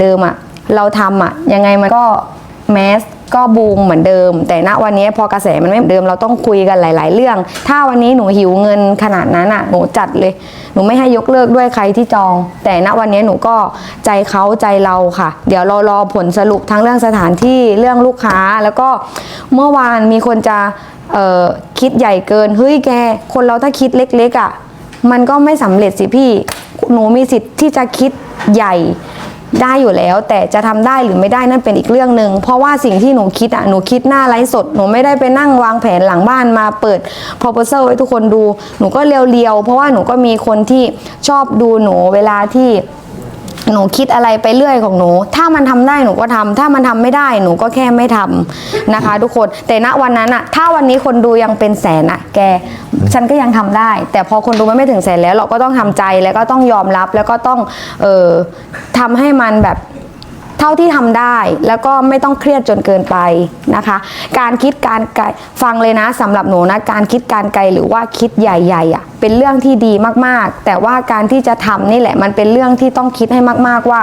เดิมอะเราทำอะยังไงมันก็แมสก็บูมเหมือนเดิม แต่ณวันนี้พอกระแสมันไม่เหมือนเดิมเราต้องคุยกันหลาย ๆ เรื่อง ถ้าวันนี้หนูหิวเงินขนาดนั้นอะหนูจัดเลย หนูไม่ให้ยกเลิกด้วยใครที่จอง แต่ณวันนี้หนูก็ใจเขาใจเราค่ะ เดี๋ยวเรารอผลสรุปทั้งเรื่องสถานที่เรื่องลูกค้า แล้วก็เมื่อวานมีคนจะเอ่อคิดใหญ่เกินเฮ้ยแก คนเราถ้าคิดเล็ก ๆอะมันก็ไม่สำเร็จสิพี่ หนูมีสิทธิ์ที่จะคิดใหญ่ ได้อยู่แล้ว แต่จะทำได้หรือไม่ได้นั่นเป็นอีกเรื่องหนึ่งเพราะว่าสิ่งที่หนูคิดอะหนูคิดหน้าไลฟ์สดหนูไม่ได้ไปนั่งวางแผนหลังบ้านมาเปิด proposal ให้ทุกคนดู หนูก็เรียวๆเพราะว่าหนูก็มีคนที่ชอบดูหนูเวลาที่ หนูคิดอะไรไปเรื่อยของหนู ถ้ามันทำได้หนูก็ทำถ้ามันทำไม่ได้หนูก็แค่ไม่ทำนะคะ ทุกคน แต่ณวันนั้นอะถ้าวันนี้คนดูยังเป็นแสนอะแก ฉันก็ยังทำได้ แต่พอคนดูมันไม่ถึงแสนแล้ว เราก็ต้องทำใจแล้วก็ต้องยอมรับแล้วก็ต้องเอ่อทำให้มันแบบเท่าที่ทำได้แล้วก็ไม่ต้องเครียดจนเกินไปนะคะ การคิดการไกลฟังเลยนะสำหรับหนูนะการคิดการไกลหรือว่าคิดใหญ่ๆอะ่ะ เป็นเรื่องที่ดีมากๆ แต่ว่าการที่จะทำนี่แหละมันเป็นเรื่องที่ต้องคิดให้มาก ๆว่า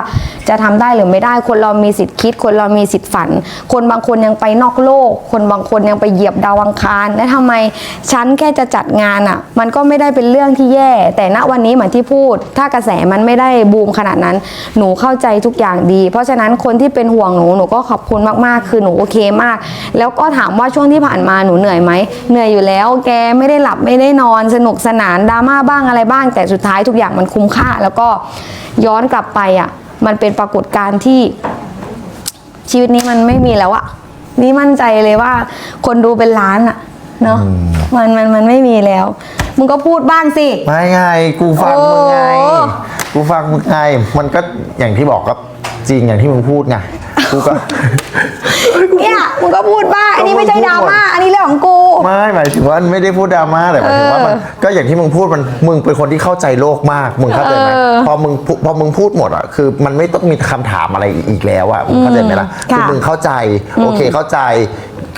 จะทำได้หรือไม่ได้ คนเรามีสิทธิ์คิด คนเรามีสิทธิ์ฝัน คนบางคนยังไปนอกโลก คนบางคนยังไปเหยียบดาวังคารและทำไมฉันแค่จะจัดงานอะ่ะ มันก็ไม่ได้เป็นเรื่องที่แย่ แต่ณวันนี้เหมือนที่พูด ถ้ากระแสมันไม่ได้บูมขนาดนั้น หนูเข้าใจทุกอย่างดี เพราะฉะนั้นคนที่เป็นห่วงหนูหนูก็ขอบคุณมากๆ คือหนูโอเคมาก แล้วก็ถามว่าช่วงที่ผ่านมาหนูเหนื่อยไหมเหนื่อยอยู่แล้ว แกไม่ได้หลับไม่ได้นอนสนุกสนานดราม่าบ้างอะไรบ้าง แต่สุดท้ายทุกอย่างมันคุ้มค่า แล้วก็ย้อนกลับไปอะ มันเป็นปรากฏการณ์ที่ชีวิตนี้มันไม่มีแล้วอะนี่มั่นใจเลยว่าคนดูเป็นล้านอะเนาะมันมันมันไม่มีแล้ว มึงก็พูดบ้างสิ ไม่ไง กูฟังมึงไงโอ้กูฟังมึงไง มันก็อย่างที่บอกก็จริงอย่างที่มึงพูดไง กูก็ เนี่ยมึงก็พูดบ้างอันนี้ไม่ใช่ดราม่าอันนี้เรื่องของกูไม่หมายถึงว่าไม่ได้พูดดราม่าแต่หมายถึงว่ามันเออก็อย่างที่มึงพูดมันมึงเป็นคนที่เข้าใจโลกมาก มึงเข้าใจไหมเออพอมึงพูพอมึงพูดหมดอะคือมันไม่ต้องมีคำถามอะไรอีกแล้วอะมึงเข้าใจไหมล่ะค่ะคือมึงเข้าใจโอเคเข้าใจ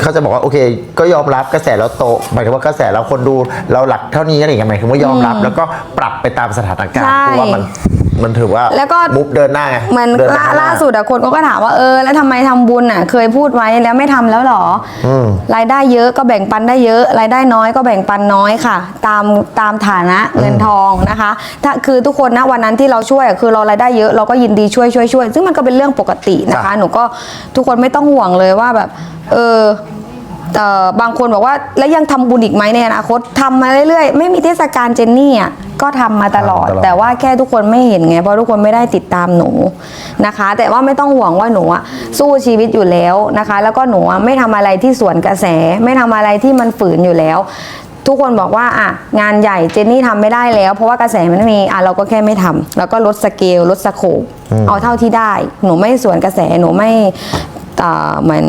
เขาจะบอกว่าโอเค ก็ยอมรับกระแสแล้วโตหมายถึงว่ากระแสแล้วคนดูเราหลักเท่านี้อะไรอย่างเงี้ยหมายถึงว่ายอมรับ แล้วก็ปรับไปตามสถานการณ์ใช่ เพราะว่ามันมันถือว่าแล้วก็มุกเดินหน้าไงเหมือนเดินไปล่าข้างหน้ล่าสุดอะคนก็ถามว่าเออ แล้วทำไมทำบุญอะเคยพูดไว้แล้วไม่ทำแล้วหรออมรายได้เยอะก็แบ่งปันได้เยอะ รายได้น้อยก็แบ่งปันน้อยค่ะ ตามตามฐานะเงินทองนะคะ ถ้าคือทุกคนนะวันนั้นที่เราช่วยอะคือเรารายได้เยอะเราก็ยินดีช่วยช่วยช่วยซึ่งมันก็เป็นเรื่องปกตินะคะ หนูก็ทุกคนไม่ต้องห่วงเลยว่าแบบ เออเอ่อบางคนบอกว่าแล้วยังทำบุญอีกไหมในอนาคตทำมาเรื่อยๆ ไม่มีเทศกาลเจนนี่อะก็ทำมาตลอดทำตลอด แต่ว่าแค่ทุกคนไม่เห็นไงเพราะทุกคนไม่ได้ติดตามหนูนะคะ แต่ว่าไม่ต้องห่วงว่าหนูอะสู้ชีวิตอยู่แล้วนะคะ แล้วก็หนูอะไม่ทำอะไรที่สวนกระแส ไม่ทำอะไรที่มันฝืนอยู่แล้ว ทุกคนบอกว่าอะงานใหญ่เจนนี่ทำไม่ได้แล้ว เพราะว่ากระแสมันไม่มีอะเราก็แค่ไม่ทำแล้วก็ลดสเกลลดสโคปเอาเท่าที่ได้ หนูไม่สวนกระแสหนูไม่อ่าเหมือน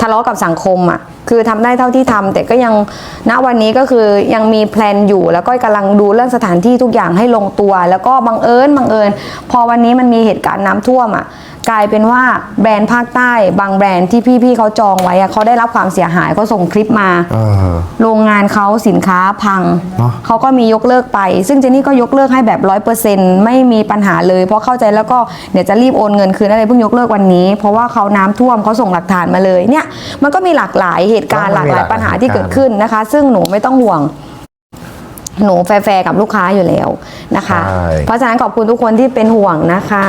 ทะเลาะกับสังคมอะ คือทำได้เท่าที่ทำแต่ก็ยังณวันนี้ก็คือยังมีแพลนอยู่ แล้วก็กำลังดูเรื่องสถานที่ทุกอย่างให้ลงตัว แล้วก็บังเอิญบังเอิญ พอวันนี้มันมีเหตุการณ์น้ำท่วมอะกลายเป็นว่าแบรนด์ภาคใต้บางแบรนด์ที่พี่ๆเขาจองไว้อะเขาได้รับความเสียหายเขาส่งคลิปมาเออโรงงานเขาสินค้าพังเนอะเขาก็มียกเลิกไป ซึ่งเจนนี่ก็ยกเลิกให้แบบร้อยเปอร์เซ็นไม่มีปัญหาเลย เพราะเข้าใจแล้วก็เดี๋ยวจะรีบโอนเงินคืนอะไรเพิ่งยกเลิกวันนี้ เพราะว่าเขาน้ำท่วมเขาส่งหลักฐานมาเลยเนี่ยมันก็มีหลากหลายเหตุการณ์ก็หลากมีหลายหลากหลายปัญหาที่เหตุการณ์เกิดขึ้นนะคะ ซึ่งหนูไม่ต้องห่วงหนูแฟร์ๆกับลูกค้าอยู่แล้วนะคะใช่เพราะฉะนั้นขอบคุณทุกคนที่เป็นห่วงนะคะ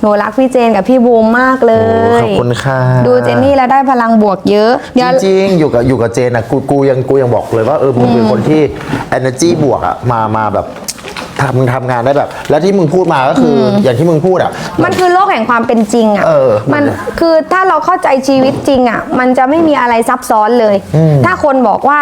หนูรักพี่เจนกับพี่บูมมากเลโอ้ยขอบคุณค่ะ ดูเจนนี่แล้วได้พลังบวกเยอะจเดี๋ยวริงๆ อยู่กับอยู่กับเจนอะกูกูยังกูยังบอกเลยว่าเออมึงเป็นคนที่ energy บวกอะมามาแบบ ทำทำงานได้แบบ แล้วที่มึงพูดมาก็คือออย่างที่มึงพูดอะมันคือโลกแห่งความเป็นจริงอะ เออมันคือถ้าเราเข้าใจชีวิตจริงอะ มันจะไม่มีอะไรซับซ้อนเลย ถ้าคนบอกว่า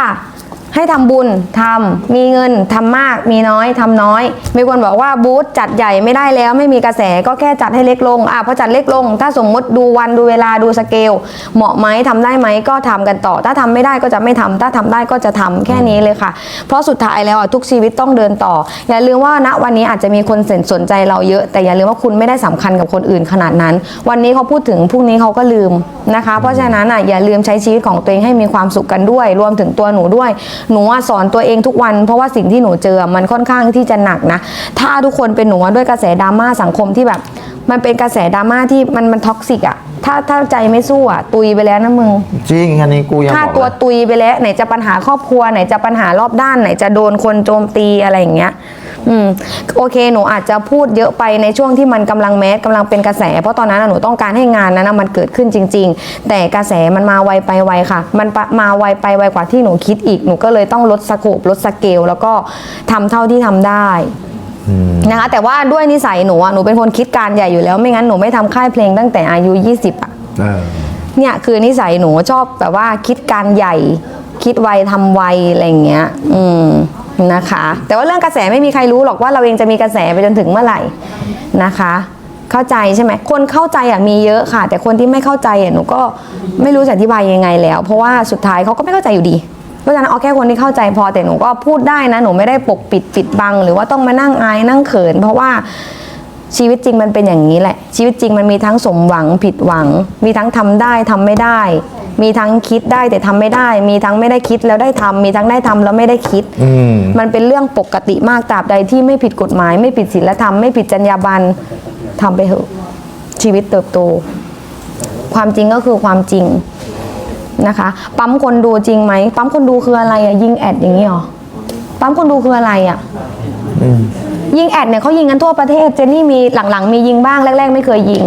ให้ทำบุญทำมีเงินทำมากมีน้อยทำน้อย มีคนบอกว่าบูธจัดใหญ่ไม่ได้แล้ว ไม่มีกระแสก็แค่จัดให้เล็กลงอะพอจัดเล็กลง ถ้าสมมติดูวันดูเวลาดูสเกล เหมาะไหมทำได้ไหมก็ทำกันต่อ ถ้าทำไม่ได้ก็จะไม่ทำถ้าทำได้ก็จะทำแค่นี้เลยค่ะ เพราะสุดท้ายแล้วอะทุกชีวิตต้องเดินต่อ อย่าลืมว่าณวันนี้อาจจะมีคนสนใจเราเยอะ แต่อย่าลืมว่าคุณไม่ได้สำคัญกับคนอื่นขนาดนั้น วันนี้เขาพูดถึงพรุ่งนี้เขาก็ลืมนะคะ เพราะฉะนั้นอะอย่าลืมใช้ชีวิตของตัวเองให้มีความสุขกันด้วย รวมถึงตัวหนูด้วยหนูอะสอนตัวเองทุกวัน เพราะว่าสิ่งที่หนูเจอมันค่อนข้างที่จะหนักนะ ถ้าทุกคนเป็นหนูอะด้วยกระแสดราม่าสังคมที่แบบ มันเป็นกระแสดราม่าที่มันมันท็อกซิกอะถ้าถ้าใจไม่สู้อะตุยไปแล้วนะมึง จริงอันนี้กูยังค่าบอกตัวเลยตุยไปแล้ว ไหนจะปัญหาครอบครัวไหนจะปัญหารอบด้านไหนจะโดนคนโจมตีอะไรอย่างเงี้ย อืมโอเคหนูอาจจะพูดเยอะไปในช่วงที่มันกำลังแมสกำลังเป็นกระแส เพราะตอนนั้นนะหนูต้องการให้งานนั้นนะมันเกิดขึ้นจริง ๆ แต่กระแสมันมาไวไปไวค่ะ มันปะมาไวไปไวกว่าที่หนูคิดอีกหนูก็เลยต้องลดสโคปลดสเกล แล้วก็ทำเท่าที่ทำได้นะคะแต่ว่าด้วยนิสัยหนูอะหนูเป็นคนคิดการใหญ่อยู่แล้ว ไม่งั้นหนูไม่ทำค่ายเพลงตั้งแต่อายุ 20อะเออเนี่ยคือนิสัยหนูชอบแบบว่าคิดการใหญ่ คิดไวทำไวอะไรอย่างเงี้ย อืม นะคะ แต่ว่าเรื่องกระแสไม่มีใครรู้หรอกว่าเราเองจะมีกระแสไปจนถึงเมื่อไหร่นะคะ เข้าใจใช่ไหมคนเข้าใจอะมีเยอะค่ะ แต่คนที่ไม่เข้าใจอะหนูก็ไม่รู้จะอธิบายยังไงแล้ว เพราะว่าสุดท้ายเขาก็ไม่เข้าใจอยู่ดีเพราะฉะนั้นเอาแค่คนที่เข้าใจพอแต่หนูก็พูดได้นะ หนูไม่ได้ปกปิดปิดบัง หรือว่าต้องมานั่งอายนั่งเขิน เพราะว่าชีวิตจริงมันเป็นอย่างนี้แหละ ชีวิตจริงมันมีทั้งสมหวังผิดหวัง มีทั้งทำได้ทำไม่ได้ มีทั้งคิดได้แต่ทำไม่ได้ มีทั้งไม่ได้คิดแล้วได้ทำมีทั้งได้ทำแล้วไม่ได้คิดอืมมันเป็นเรื่องปกติมากตราบใดที่ไม่ผิดกฎหมาย ไม่ผิดศีลธรรมไม่ผิดจรรยาบรรณทำไปเถอะชีวิตเติบโต ความจริงก็คือความจริงนะคะ ปั๊มคนดูจริงไหมปั๊มคนดูคืออะไรอะยิงแอดอย่างนี้หรอปั๊มคนดูคืออะไรอะยิงแอดเนี่ยเขายิงกันทั่วประเทศเจนนี่มีหลังๆ มียิงบ้างแรก ๆ ไม่เคยยิง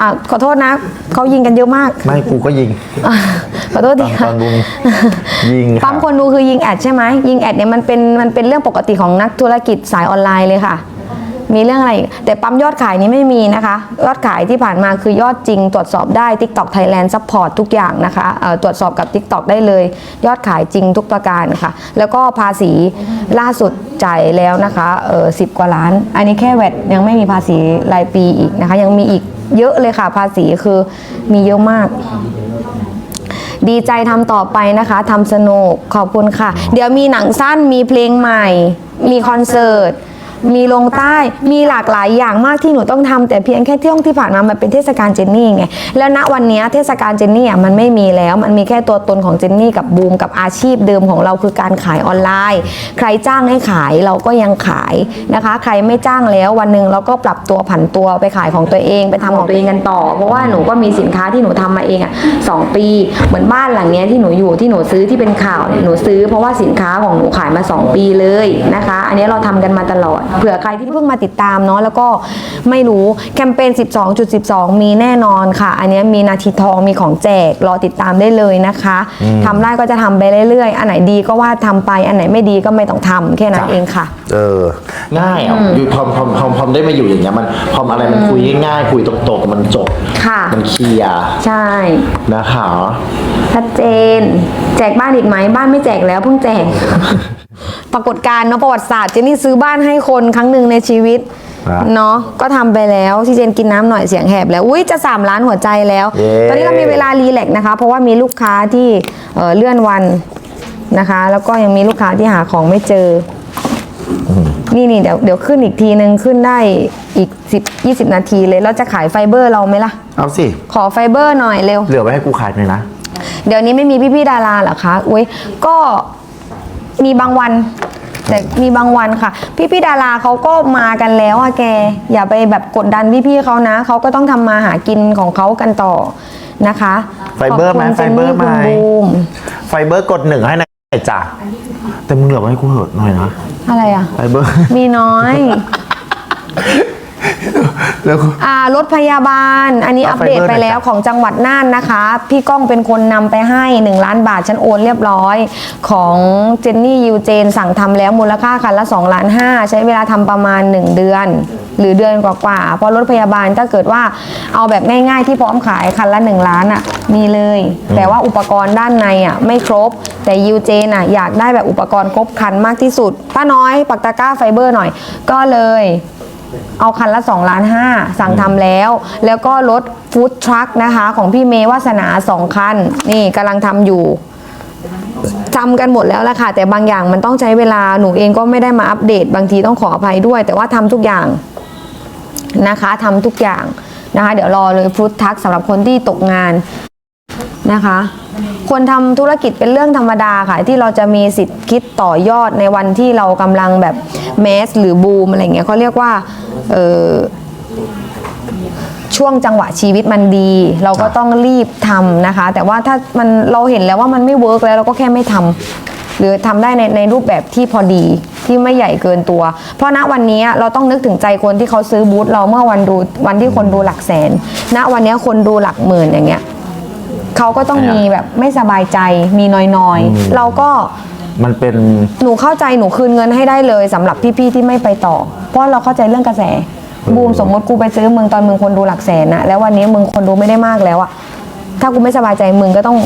อะขอโทษนะเขายิงกันเยอะมาก ไม่กูก็ยิงอะขอโทษตทีอนค่ะตอนบุงยิงปั๊มคนดูคือยิงแอดใช่ไหมยิงแอดเนี่ยมันเป็นมันเป็นเรื่องปกติของนักธุรกิจสายออนไลน์เลยค่ะ มีเรื่องอะไรอีกแต่ปั๊มยอดขายนี้ไม่มีนะคะ ยอดขายที่ผ่านมาคือยอดจริง ตรวจสอบได้ TikTok Thailand Support ทุกอย่างนะคะเอ่อตรวจสอบกับ TikTok ได้เลย ยอดขายจริงทุกประการค่ะ แล้วก็ภาษีล่าสุด จ่ายแล้วนะคะเออสิบกว่าล้าน อันนี้แค่แวดยังไม่มีภาษีรายปีอีกนะคะ ยังมีอีกเยอะเลยค่ะ ภาษีคือมีเยอะมาก ดีใจทำต่อไปนะคะทำสนุกขอบคุณค่ะ เดี๋ยวมีหนังสั้นมีเพลงใหม่ มีคอนเสิร์ต มีลงใต้มีหลากหลายอย่างมากที่หนูต้องทำแต่เพียงแค่ช่วงที่ผ่านมามันเป็นเทศกาลเจนนี่ไงแล้วณวันนี้เทศกาลเจนนี่อะมันไม่มีแล้ว มันมีแค่ตัวตนของเจนนี่กับบูมกับอาชีพเดิมของเราคือการขายออนไลน์ ใครจ้างให้ขายเราก็ยังขายนะคะ ใครไม่จ้างแล้ววันหนึ่งเราก็ปรับตัวผันตัวไปขายของตัวเองไปทำของตัวเองกันต่อ เพราะว่าหนูก็มีสินค้าที่หนูทำมาเองอะสองปี เหมือนบ้านหลังนี้ที่หนูอยู่ที่หนูซื้อที่เป็นข่าวเนี่ยหนูซื้อ เพราะว่าสินค้าของหนูขายมา 2 ปีเลยนะคะ อันนี้เราทำกันมาตลอดเผื่อใครที่เพิ่งมาติดตามเนาะแล้วก็ไม่รู้แคมเปญ 12.12 มีแน่นอนค่ะ อันนี้มีนาทีทองมีของแจกรอติดตามได้เลยนะคะทำได้ก็จะทำไปเรื่อยๆ อันไหนดีก็ว่าทำไปอันไหนไม่ดีก็ไม่ต้องทำแค่นั้นเองค่ะ เออง่ายอะอยู่พอมพอมพอมพอมได้มาอยู่อย่างเงี้ยมันพอมอะไรมันคุยง่ายๆคุยตรงๆมันจบค่ะมันเคลียร์ใช่นะคะชัดเจน แจกบ้านอีกไหมบ้านไม่แจกแล้วเพิ่งแจก ปรากฏการณ์เนาะประวัติศาสตร์เจนนี่ซื้อบ้านให้คนครั้งหนึ่งในชีวิตครับเนาะก็ทำไปแล้วที่เจนกินน้ำหน่อยเสียงแหบแล้วอุ้ยจะ 3 ล้านหัวใจแล้ว เย้ ตอนนี้เรามีเวลารีแลกซ์นะคะ เพราะว่ามีลูกค้าที่เอ่อเลื่อนวันนะคะ แล้วก็ยังมีลูกค้าที่หาของไม่เจออนี่นี่เดี๋ยวเดี๋ยวขึ้นอีกทีนึงขึ้นได้อีก 10 20 นาทีเลยเราจะขายไฟเบอร์เราไหมล่ะ เอาสิ ขอไฟเบอร์หน่อยเร็ว เหลือไว้ให้กูขายหน่อยนะ เดี๋ยวนี้ไม่มีพี่ๆดาราเหรอคะ อุ้ยก็ มีบางวัน แต่มีบางวันค่ะ พี่ๆดาราเขาก็มากันแล้วอะแก อย่าไปแบบกดดันพี่ๆเขานะเขาก็ต้องทำมาหากินของเขากันต่อนะคะไฟเบอร์ไหมขบคุณไฟเบอร์ไหม จนนี่คุณบูมไฟเบอร์กดหนึ่งให้หน่อยจ้ะแต่มึงเหลือไว้ให้กูเหอะหน่อยนะอะไรอะไฟเบอร์ มีน้อย แล้วกูอ่ารถพยาบาล อันนี้เอาอัปเดตไฟเบอร์ไปแล้วหน่อยจ้ะของจังหวัดน่านนะคะ พี่ก้องเป็นคนนำไปให้ 1 ล้านบาทฉันโอนเรียบร้อย ของเจนนี่ยูเจนสั่งทำแล้วมูลค่าคันละ2ล้าน5ใช้เวลาทำประมาณ 1 เดือน หรือเดือนกว่าๆเพราะรถพยาบาลถ้าเกิดว่าเอาแบบง่ายๆที่พร้อมขายคันละ 1 ล้านอะมีเลย แต่ว่าอุปกรณ์ด้านในอะไม่ครบ แต่ยูเจนอะอยากได้แบบอุปกรณ์ครบครันมากที่สุดป้าน้อยปักตะกร้าไฟเบอร์หน่อย ก็เลย เอาคันละ2ล้าน5สั่งทำแล้ว แล้วก็รถฟู้ดทรัคนะคะ ของพี่เมย์วาสนา2คัน นี่กำลังทำอยู่จำกันหมดแล้วละค่ะ แต่บางอย่างมันต้องใช้เวลาหนูเองก็ไม่ได้มาอัปเดต บางทีต้องขออภัยด้วย แต่ว่าทำทุกอย่างนะคะทำทุกอย่างนะคะ เดี๋ยวรอเลยฟู้ดทรัคสำหรับคนที่ตกงาน นะคะคนทำธุรกิจเป็นเรื่องธรรมดาค่ะ ที่เราจะมีสิทธิ์คิดต่อยอดในวันที่เรากำลังแบบแมสหรือบูมอะไรเงี้ยเขาเรียกว่าช่วงจังหวะชีวิตมันดี เราก็ต้องรีบทำนะคะ แต่ว่าถ้ามันเราเห็นแล้วว่ามันไม่เวิร์กแล้วเราก็แค่ไม่ทำหรือทำได้ในในรูปแบบที่พอดีที่ไม่ใหญ่เกินตัว เพราะณวันนี้เราต้องนึกถึงใจคนที่เขาซื้อบูธเราเมื่อวันดูวันที่คนดูหลักแสน ณวันนี้คนดูหลักหมื่นอย่างเงี้ย เขาก็ต้องมีแบบไม่สบายใจมีน้อยๆ เราก็มันเป็นหนูเข้าใจหนูคืนเงินให้ได้เลยสำหรับพี่ๆที่ไม่ไปต่อ เพราะเราเข้าใจเรื่องกระแส บูมสมมติกูไปซื้อมึงตอนมึงคนดูหลักแสนนะแล้ววันนี้มึงคนดูไม่ได้มากแล้วอะถ้ากูไม่สบายใจมึงก็ต้อง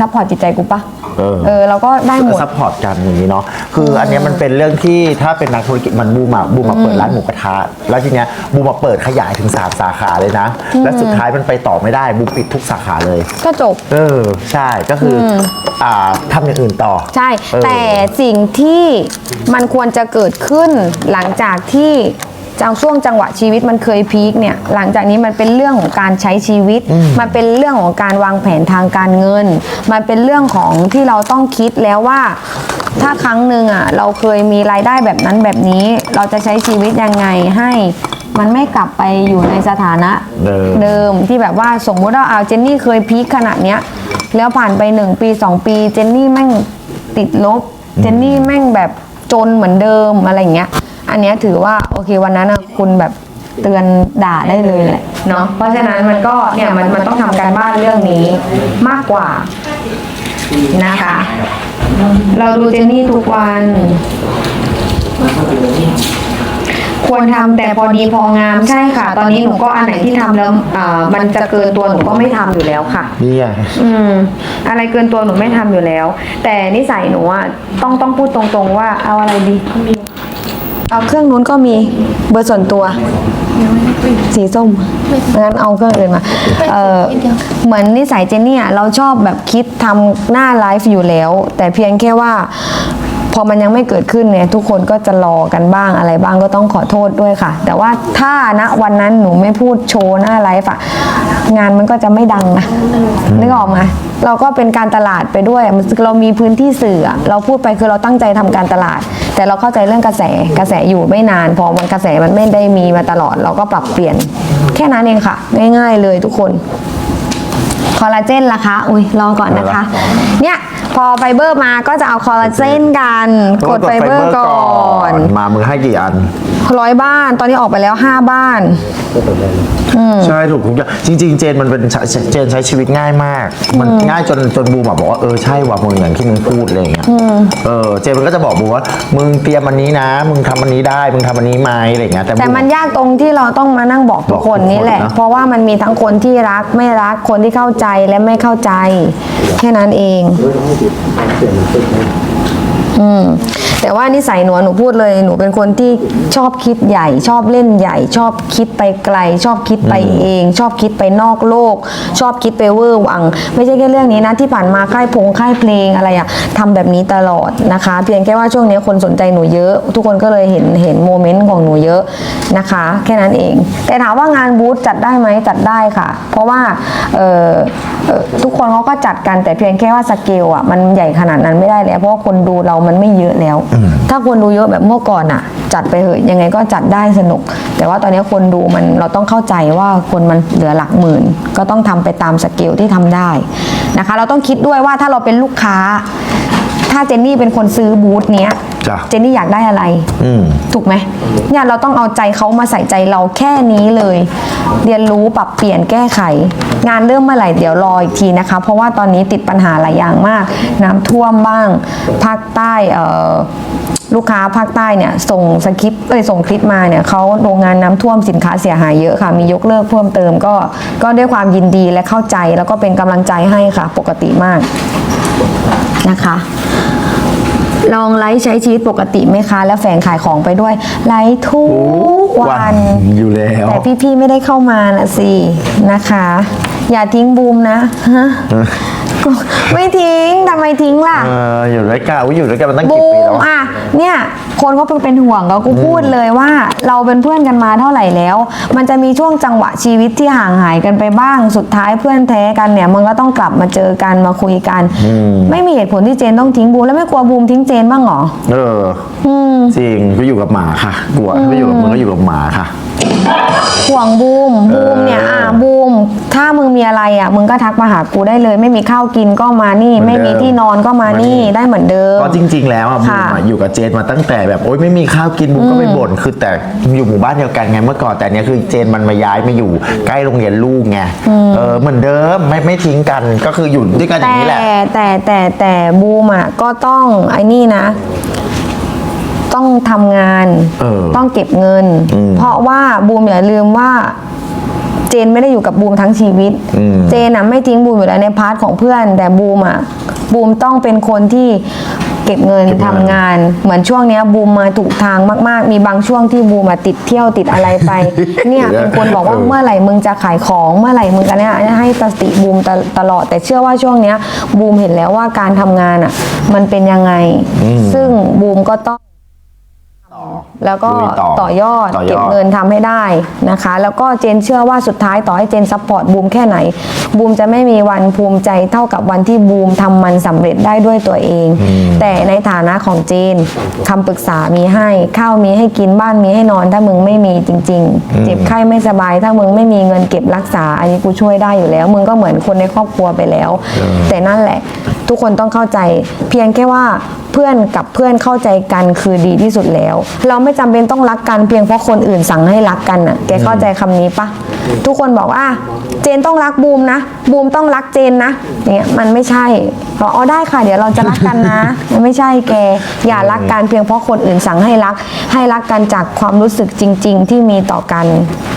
ซัพพอร์ตจิตใจกูปะเออ เออเราก็ได้หมด ซัพพอร์ตกันอย่างนี้เนาะ คืออันเนี้ยมันเป็นเรื่องที่ถ้าเป็นนักธุรกิจมันบูมอะบูมมาเปิดร้านหมูกระทะ แล้วทีเนี้ยบูมมาเปิดขยายถึงสามสาขาเลยนะ แล้วสุดท้ายมันไปต่อไม่ได้บูมปิดทุกสาขาเลย ก็จบ เออ ใช่ ก็คือออ่าทำอย่างอื่นต่อ ใช่ เออ แต่สิ่งที่มันควรจะเกิดขึ้นหลังจากที่ จังช่วงจังหวะชีวิตมันเคยพีคเนี่ยหลังจากนี้มันเป็นเรื่องของการใช้ชีวิต มันเป็นเรื่องของการวางแผนทางการเงิน มันเป็นเรื่องของที่เราต้องคิดแล้วว่า ถ้าครั้งหนึ่งอะเราเคยมีรายได้แบบนั้นแบบนี้ เราจะใช้ชีวิตยังไงให้มันไม่กลับไปอยู่ในสถานะเดิมเดิมที่แบบว่าสมมุติว่าเอาเจนนี่เคยพีคขนาดเนี้ยแล้วผ่านไปหนึ่งปีสองปีเจนนี่แม่งติดลบ เจนนี่แม่งแบบจนเหมือนเดิมอะไรอย่างเงี้ย อันเนี้ยถือว่าโอเควันนั้นอะคุณแบบเตือนด่าได้เลยแหละเนาะเพราะฉะนั้นมันก็เนี่ยมันมันต้องทำการบ้านเรื่องนี้มากกว่านะคะ เราดูเจนนี่ทุกวัน ควรทำแต่พอดีพองามใช่ค่ะ ตอนนี้หนูก็อันไหนที่ทำแล้วอ่ามันจะเกินตัวหนูก็ไม่ทำอยู่แล้วค่ะ นี่ไงอืม อะไรเกินตัวหนูไม่ทำอยู่แล้ว แต่นิสัยหนูอะต้องต้องพูดตรงๆว่าเอาอะไรดี เอาเครื่องนู้นก็มีเบอร์ส่วนตัว สีส้มงั้นเอาเครื่องอื่นมาเออเหมือนนิสัยเจนนี่อะเราชอบแบบคิดทำหน้าไลฟ์อยู่แล้ว แต่เพียงแค่ว่า พอมันยังไม่เกิดขึ้นเนี่ยทุกคนก็จะรอกันบ้างอะไรบ้างก็ต้องขอโทษด้วยค่ะ แต่ว่าถ้าณวันนั้นหนูไม่พูดโชว์หน้าไลฟ์อะงานมันก็จะไม่ดังนะนึกออกไหมเราก็เป็นการตลาดไปด้วยมันเรามีพื้นที่สื่ออะเราพูดไปคือเราตั้งใจทำการตลาด แต่เราเข้าใจเรื่องกระแสกระแสอยู่ไม่นาน พอมันกระแสมันไม่ได้มีมาตลอด เราก็ปรับเปลี่ยน แค่นั้นเองค่ะ ง่ายๆเลยทุกคนคอลลาเจนล่ะคะอุ้ยรอก่อนนะคะ เนี่ย พอไฟเบอร์มาก็จะเอาคอลลาเจนกัน กดไฟเบอร์ก่อนมามือให้กี่อันร้อยบ้านตอนนี้ออกไปแล้ว 5 บ้านใช่ถูกทุกอย่างจริง ๆ เจนมันเป็นใช้เจนใช้ชีวิตง่ายมาก มันง่ายจนจนบูมอะบอกว่าเออใช่ว่ะมึงอย่างที่มึงพูดอะไรอย่างเงี้ยเออเจนมันก็จะบอกบูมว่ามึงเตรียมอันนี้นะ มึงทำอันนี้ได้มึงทำอันนี้ไหมอะไรอย่างเงี้ยแต่แต่บูมันยากตรงที่เราต้องมานั่งบอกทุกคนนี่แหละบอกทุกคนนะเพราะว่ามันมีทั้งคนที่รักไม่รักคนที่เข้าใจและไม่เข้าใจแค่นั้นเองอืม แต่ว่านิสัยหนูหนูพูดเลยหนูเป็นคนที่ชอบคิดใหญ่ ชอบเล่นใหญ่ ชอบคิดไปไกล ชอบคิดไปเอง ชอบคิดไปนอกโลก ชอบคิดไปเวอร์วัง ไม่ใช่แค่เรื่องนี้นะที่ผ่านมาค่ายพงค่ายเพลงอะไรอะทำแบบนี้ตลอดนะคะ เพียงแค่ว่าช่วงนี้คนสนใจหนูเยอะ ทุกคนก็เลยเห็นเห็นโมเมนต์ของหนูเยอะนะคะ แค่นั้นเอง แต่ถามว่างานบูธจัดได้ไหมจัดได้ค่ะ เพราะว่าทุกคนเขาก็จัดกันแต่เพียงแค่ว่าสเกลอะมันใหญ่ขนาดนั้นไม่ได้แล้ว เพราะว่าคนดูเรามันไม่เยอะแล้วถ้าคนดูเยอะแบบเมื่อก่อนอะจัดไปเหอะยังไงก็จัดได้สนุก แต่ว่าตอนนี้คนดูมันเราต้องเข้าใจว่าคนมันเหลือหลักหมื่น ก็ต้องทำไปตามสเกลที่ทำได้นะคะ เราต้องคิดด้วยว่าถ้าเราเป็นลูกค้า ถ้าเจนนี่เป็นคนซื้อบูธเนี้ยจ้ะ เจนนี่อยากได้อะไร อืม ถูกไหมเนี่ยเราต้องเอาใจเขามาใส่ใจเราแค่นี้เลย เรียนรู้ปรับเปลี่ยนแก้ไข งานเริ่มเมื่อไหร่เดี๋ยวรออีกทีนะคะ เพราะว่าตอนนี้ติดปัญหาหลายอย่างมาก น้ำท่วมบ้าง ภาคใต้เอ่อลูกค้าภาคใต้เนี่ยส่งสคริปต์เอ้ยส่งคลิปมาเนี่ยเขาโรงงานน้ำท่วมสินค้าเสียหายเยอะค่ะ มียกเลิกเพิ่มเติมก็ก็ด้วยความยินดีและเข้าใจแล้วก็เป็นกำลังใจให้ค่ะปกติมาก นะคะลองไลฟ์ใช้ชีวิตปกติไหมคะ แล้วแฝงขายของไปด้วย ไลฟ์ทุกวันอยู่แล้วแต่พี่ๆไม่ได้เข้ามานะสินะคะ อย่าทิ้งบูมนะฮะ ไม่ทิ้งทำไมทิ้งล่ะ เอออยู่ด้วยกันอุ๊ยอยู่ด้วยกันมาตั้งบูกี่ปีมแล้วอะ อะเนี่ยคนเขาเป็นห่วงก็กูพูดเลยว่า เราเป็นเพื่อนกันมาเท่าไหร่แล้ว มันจะมีช่วงจังหวะชีวิตที่ห่างหายกันไปบ้าง สุดท้ายเพื่อนแท้กันเนี่ยมันก็ต้องกลับมาเจอกันมาคุยกันไม่มีเหตุผลที่เจนต้องทิ้งบูมแล้วไม่กลัวบูมทิ้งเจนบ้างเหรอ เอออจริงก็อยู่กับหมาค่ะ กลัวถ้าไม่อยู่กับมึงก็อยู่กับหมาค่ะ ห่วงบูมบูมเนี่ยเอออ่อะบูม ถ้ามึงมีอะไรอะ มึงก็ทักมาหากูได้เลย ไม่มีข้าวกินก็มานี่เหมืไม่อนเดิมมีที่นอนก็มานี่มานี่ได้เหมือนเดิม ก็จริง ๆ แล้วอะบูมค่ะอะอยู่กับเจนมาตั้งแต่แบบโอ๊ยไม่มีข้าวกินบูมก็ไม่บ่นคือแต่อยู่หมู่บ้านเดียวกันไงเมื่อก่อนแต่เนี้ยคือเจนมันมาย้ายมาอยู่ใกล้โรงเรียนลูกไงเออเหมือนเดิมไม่ไม่ทิ้งกันก็คืออยู่ด้วยกันอย่างนี้แหละแต่แต่แต่แต่บูมอะก็ต้องไอ้นี่นะ ต้องทำงาน เออต้องเก็บเงิน อืมเพราะว่าบูมอย่าลืมว่า เจนไม่ได้อยู่กับบูมทั้งชีวิต อืม เจนอะไม่ทิ้งบูมอยู่แล้วในพาร์ทของเพื่อน แต่บูมอะบูมต้องเป็นคนที่เก็บเงินเก็บเงิน ทำงาน เหมือนช่วงเนี้ยบูมมาถูกทางมาก ๆ มีบางช่วงที่บูมมาติดเที่ยวติดอะไรไป เนี่ยเป็นคนบอกว่าเมื่อไหร่มึงจะขายของเมื่อไหร่มึงจะเนี่ยให้สติบูมตลตลอด แต่เชื่อว่าช่วงเนี้ยบูมเห็นแล้วว่าการทำงานอะมันเป็นยังไง ซึ่งบูมก็ต้อง แล้วก็ลุยต่อต่อยอดต่อยอด เก็บเงินทำให้ได้นะคะ แล้วก็เจนเชื่อว่าสุดท้ายต่อให้เจนซัพพอร์ตบูมแค่ไหน บูมจะไม่มีวันภูมิใจเท่ากับวันที่บูมทำมันสำเร็จได้ด้วยตัวเอง แต่ในฐานะของเจนคำปรึกษามีให้ข้าวมีให้กินบ้านมีให้นอน ถ้ามึงไม่มีจริง ๆ เจ็บไข้ไม่สบาย ถ้ามึงไม่มีเงินเก็บรักษา อันนี้กูช่วยได้อยู่แล้ว มึงก็เหมือนคนในครอบครัวไปแล้ว แต่นั่นแหละ ทุกคนต้องเข้าใจ เพียงแค่ว่าเพื่อนกับเพื่อนเข้าใจกันคือดีที่สุดแล้ว เราไม่จำเป็นต้องรักกันเพียงเพราะคนอื่นสั่งให้รักกันน่ะ แกเข้าใจคำนี้ปะทุกคนบอกว่าเจนต้องรักบูมนะ บูมต้องรักเจนนะเนี่ยมันไม่ใช่บอกอ๋อได้ค่ะ เดี๋ยวเราจะรักกันนะ มันไม่ใช่แก อย่ารักกันเพียงเพราะคนอื่นสั่งให้รัก ให้รักกันจากความรู้สึกจริง ๆ ที่มีต่อกัน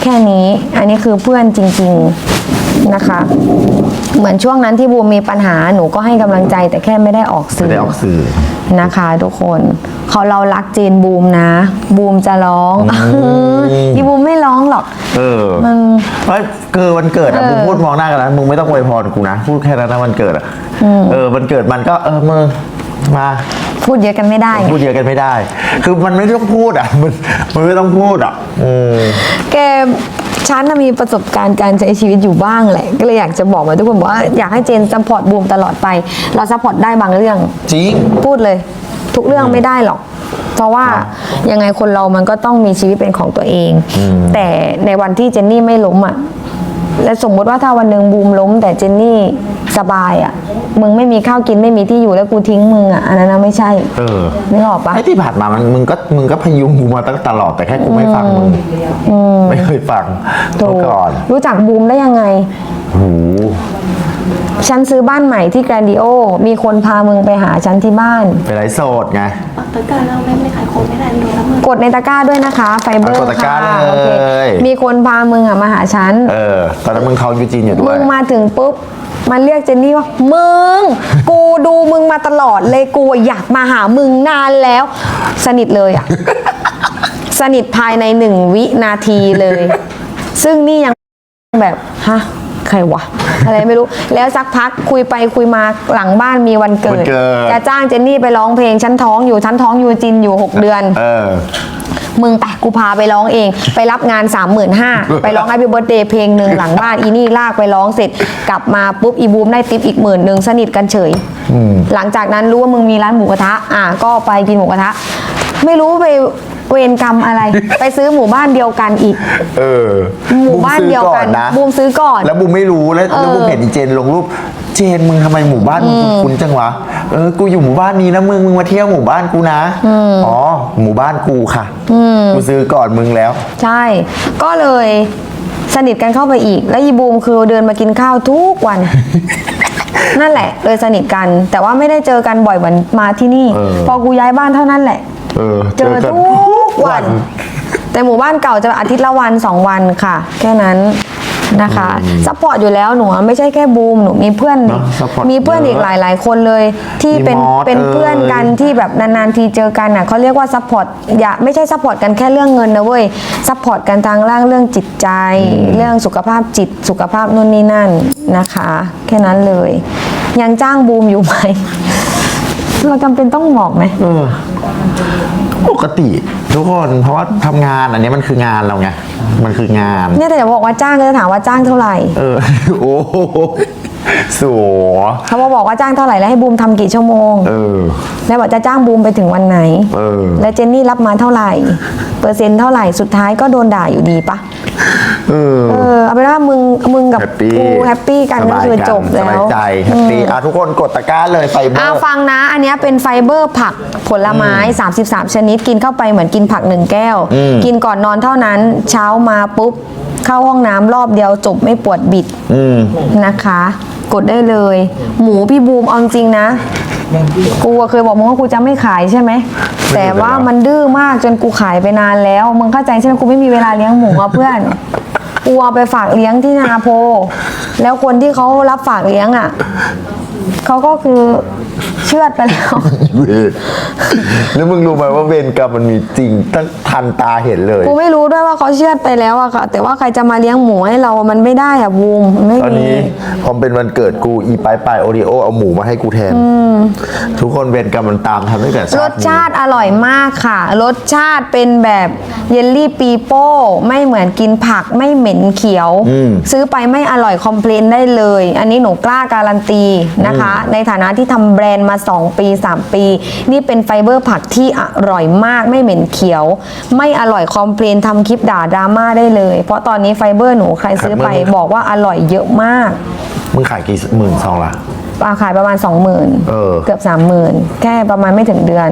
แค่นี้ อันนี้คือเพื่อนจริง ๆนะคะ เหมือนช่วงนั้นที่บูมมีปัญหาหนูก็ให้กำลังใจแต่แค่ไม่ได้ออกไม่สื่ได้ออกสื่อ นะคะทุกคนเขาเรารักเจนบูมนะ บูมจะร้องอีบูมไม่ร้องหรอก เออมันเฮ้ยคือวันเกิดอะเออมึงพูดมองหน้ากันแล้วมึงไม่ต้องอวยพรกูนะ พูดแค่นั้นนะวันเกิดอะเออวันเกิดมันก็เออมึง มาพูดเยอะกันไม่ได้ไงพูดเยอะกันไม่ได้ คือมันไม่ต้องพูดอะ มันมันไม่ต้องพูดอะอืมแกฉันน่ะมีประสบการณ์การใช้ชีวิตอยู่บ้างแหละ ก็เลยอยากจะบอกมาทุกคนบอกว่าอยากให้เจนซัพพอร์ตบูมตลอดไป เราซัพพอร์ตได้บางเรื่อง จริง พูดเลย ทุกเรื่องไม่ได้หรอก เพราะว่ายังไงคนเรามันก็ต้องมีชีวิตเป็นของตัวเอง แต่ในวันที่เจนนี่ไม่ล้มอะ และสมมติว่าถ้าวันหนึ่งบูมล้ม แต่เจนนี่สบายอะ มึงไม่มีข้าวกินไม่มีที่อยู่แล้วกูทิ้งมึงอะอันนั้นนะไม่ใช่เออนึกออกปะไอ้ที่ผ่านมามันมึงก็มึงก็พยุงกูมาตั้งตลอดแต่แค่กูไม่ฟังมึงไม่เคยฟังถูเมื่กอก่อน รู้จักบูมได้ยังไงโอ้โห ฉันซื้อบ้านใหม่ที่แกรนดิโอ มีคนพามึงไปหาฉันที่บ้าน ไปไลฟ์สดไงตะการเราไม่ไม่ขายของไม่ได้โดนละเมิดกดในตะกร้าด้วยนะคะ ไฟเบอร์กดตะกร้าค่ะเลยโอเคมีคนพามึงอะมาหาฉัน เออ ตอนนั้นมึงท้องยูจีนอยู่ด้มึวย งมาถึงปุ๊บ มันเรียกเจนนี่ว่า มึง กูดูมึงมาตลอดเลยกูอยากมาหามึงนานแล้ว สนิทเลยอะ สนิทภายในหนึ่งวินาทีเลย ซึ่งนี่ยังแบบ ฮะ ใครวะ อะไรไม่รู้ แล้วสักพักคุยไปคุยมาหลังบ้านมีวันเกิวัด นเกิด จะจ้างเจนนี่ไปร้องเพลงฉันท้องอยู่ฉันท้องยูจินอยู่ 6 เดือน เออ มึงไปกูพาไปร้องเอง ไปรับงาน 3 5 0 0 0ไปร้องไ a p ปี้เบิร์ดเดย์เพลงหนึ่งหลังบ้านอีนี่ลากไปร้องเสร็จ กลับมาปุ๊บอีบูมได้ติปอีกหมื่นหนึ่งสนิทกันเฉย หลังจากนั้นรู้ว่ามึงมีร้านหมูกระทะ อะก็ไปกินหมูกระทะ ไม่รู้ไป เวรกรรมอะไร ไปซื้อหมู่บ้านเดียวกันอีก เออหมู่บ้านเดียวกันบูมซื้อก่อนนะบูมซื้อก่อน แล้วบูมไม่รู้แล้วเออแล้วบูมเห็นอีเจนลงรูป เจนมึงทำไมหมู่บ้านมึงคุ้นจังวะเออกูอยู่หมู่บ้านนี้นะมึงมึงมาเที่ยวหมู่บ้านกูนะอ๋อหมู่บ้านกูค่ะกูซื้อก่อนมึงแล้ว ใช่ ก็เลยสนิทกันเข้าไปอีก แล้วยีบูมคือเดินมากินข้าวทุกวัน นั่นแหละ เลยสนิทกัน แต่ว่าไม่ได้เจอกันบ่อยเหมือนมาที่นี่ เออ พอกูย้ายบ้านเท่านั้นแหละ เออเจอทุก วัน แต่หมู่บ้านเก่าจะอาทิตย์ละวันสองวันค่ะ แค่นั้นนะคะซัพพอร์ตอยู่แล้วหนูอะไม่ใช่แค่บูมหนูมีเพื่อนเนอะ support มีเพื่อนอีกเยอะหลายๆคนเลย ที่เป็นมีมอสเป็นเพื่อนกันเอ่ยที่แบบนานๆทีเจอกันอะเขาเรียกว่าซัพพอร์ตอย่าไม่ใช่ซัพพอร์ตกันแค่เรื่องเงินนะเว้ยซัพพอร์ตกันทางร่างเรื่องจิตใจ เรื่องสุขภาพจิตสุขภาพนู่นนี่นั่นนะคะ แค่นั้นเลย ยังจ้างบูมอยู่ไหมเราจำเป็นต้องบอกไหมเออ ปกติ ทุกคนเพราะว่าทำงานอันนี้มันคืองานเราไงมันคืองาน เนี่ยแต่จะบอกว่าจ้างก็จะถามว่าจ้างเท่าไหร่เออ โอ้โหสัวเขามาบอกว่าจ้างเท่าไหร่แล้วให้บูมทำกี่ชั่วโมง เออ แล้วบอกจะจ้างบูมไปถึงวันไหน เออ แล้วเจนนี่รับมาเท่าไหร่ เปอร์เซ็นต์เท่าไหร่สุดท้ายก็โดนด่าอยู่ดีปะ เออ เออเอาเป็นว่ามึงมึงกับแฮปปี้กูแฮปปี้กันสก็บายคือจบสแล้บายวใจแฮปปี้อะทุกคนกดตะกร้าเลยไฟเบออ่าร์ ฟังนะ อันเนี้ยเป็นไฟเบอร์ผักผลไม้ 33 ชนิดกินเข้าไปเหมือนกินผักหนึ่งแก้วกินก่อนนอนเท่านั้นเช้ามาปุ๊บ เข้าห้องน้ำรอบเดียวจบไม่ปวดบิด อืม นะคะ กดได้เลย หมูพี่บูมเอาจริงนะ กูอะเคยบอกมึงว่ากูจะไม่ขายใช่ไหม แต่ว่ามันดื้อมากจนกูขายไปนานแล้ว มึงเข้าใจใช่ไหมกูไม่มีเวลาเลี้ยงหมูอะเพื่อน กูเอาไปฝากเลี้ยงที่นาโพ แล้วคนที่เขารับฝากเลี้ยงอะ เขาก็คือเชือดไปแล้ว เวรแล้วมึงรู้ไหมว่าเวรกรรมมันมีจริงตั้งทันตาเห็นเลย กูไม่รู้ด้วยว่าเขาเชือดไปแล้วอะค่ะ แต่ว่าใครจะมาเลี้ยงหมูให้เรามันไม่ได้อะบูมมันไม่ตอนมีนี้พอเป็นวันเกิดกูอีปลายปลายโอริโอเอาหมูมาให้กูแทน ทุกคนเวรกรรมมันตามทำตั้งแต่รสชาติอร่อยมากค่ะ รสชาติเป็นแบบเยลลี่ปีโป้ไม่เหมือนกินผักไม่เหม็นเขียว ซื้อไปไม่อร่อยคอมเพลนได้เลย อันนี้หนูกล้าการันตีนะคะ ในฐานะที่ทำแบรนด์มา 2 ปี 3 ปี นี่เป็นไฟเบอร์ผักที่อร่อยมากไม่เหม็นเขียว ไม่อร่อยคอมเพลนทำคลิปด่าดราม่าได้เลย เพราะตอนนี้ไฟเบอร์หนูใครซื้อไปบอกว่าอร่อยเยอะมากมึงขายกี่หมื่นซองละราขายประมาณ 20,000เออเกือบ 30,000 แค่ประมาณไม่ถึงเดือน